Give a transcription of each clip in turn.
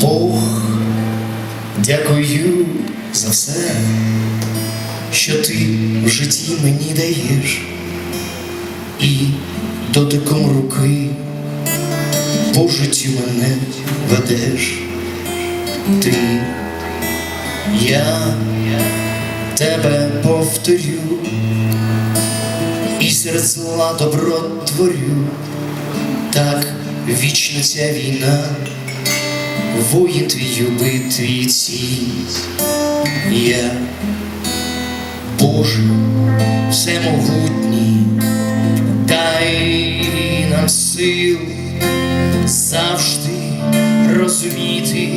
Бог, дякую за все, що ти в житті мені даєш і дотиком руки по житті мене ведеш. Ти, я тебе повторю і серед зла добро творю, так вічна ця війна воїн твій у битві цій. Я, Боже, всемогутній, дай нам сил завжди розуміти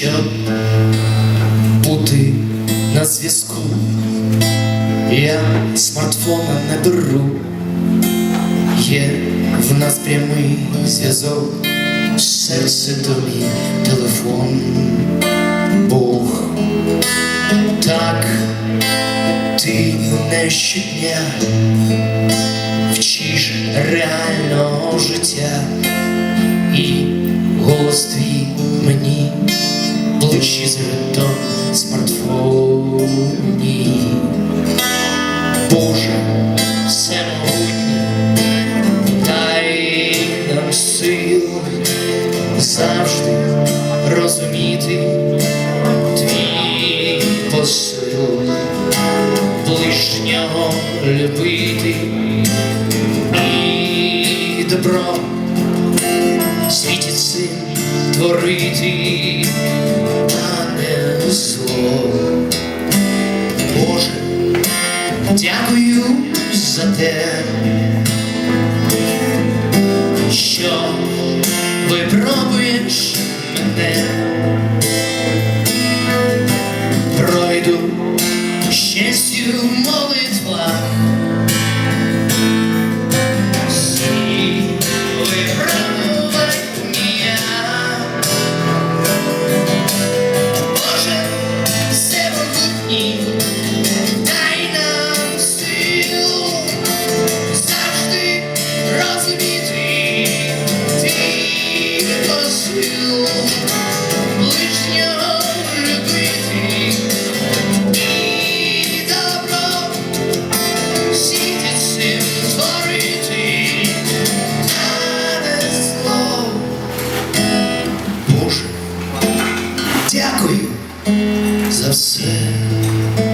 щоб бути на зв'язку. Я смартфона не беру, є в нас прямий зв'язок, серце тобі телефон, Бог, так ти не щодня вчиш реального життя, і голос твій ближче до смартфоні. Боже, всемогутній, дай нам сил завжди розуміти твій посил, ближнього любити і добро світі творити. Боже, дякую за те, дякую за все.